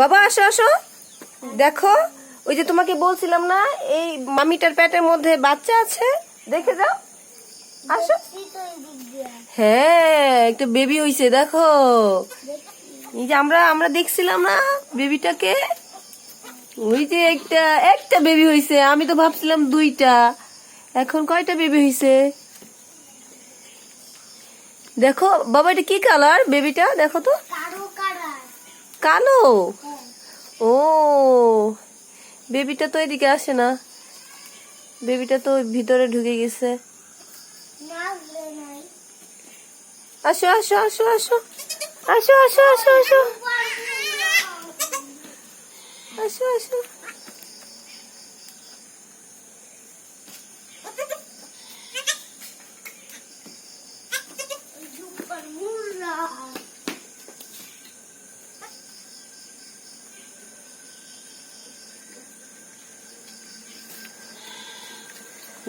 বাবা, আসো আসো। দেখো, ওই যে তোমাকে বলছিলাম না, এই মামিটার পেটের মধ্যে বাচ্চা আছে, দেখে যাও। আসো। হ্যাঁ একটা বেবি হইছে, দেখো। এই যে আমরা আমরা দেখছিলাম না বেবিটাকে? ওই যে একটা একটা বেবি হইছে, আমি তো ভাবছিলাম দুইটা। এখন কয়টা বেবি হইছে? দেখো, বাবা, এটা কি কালার বেবিটা? দেখো তো। কালো? ও বেবিটা তো এদিকে আসে না। বেবিটা তো ভিতরে ঢুকে গেছে। আসো আসো আসো আসো। আসো আসো আসো আসো। আসো আসো।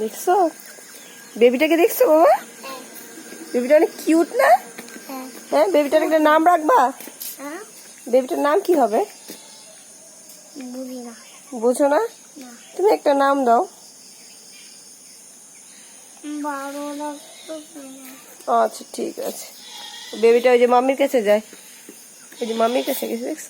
দেখছ? বেবিটাকে দেখছ, বাবা? বেবিটা অনেক কিউট না? হ্যাঁ বেবিটার একটা নাম রাখবা? বেবিটার নাম কি হবে? বুঝি না? তুমি একটা নাম দাও। আচ্ছা ঠিক আছে। বেবিটা ওই যে মাম্মির কাছে যায়। ওই যে মাম্মির কাছে গেছে, দেখছ?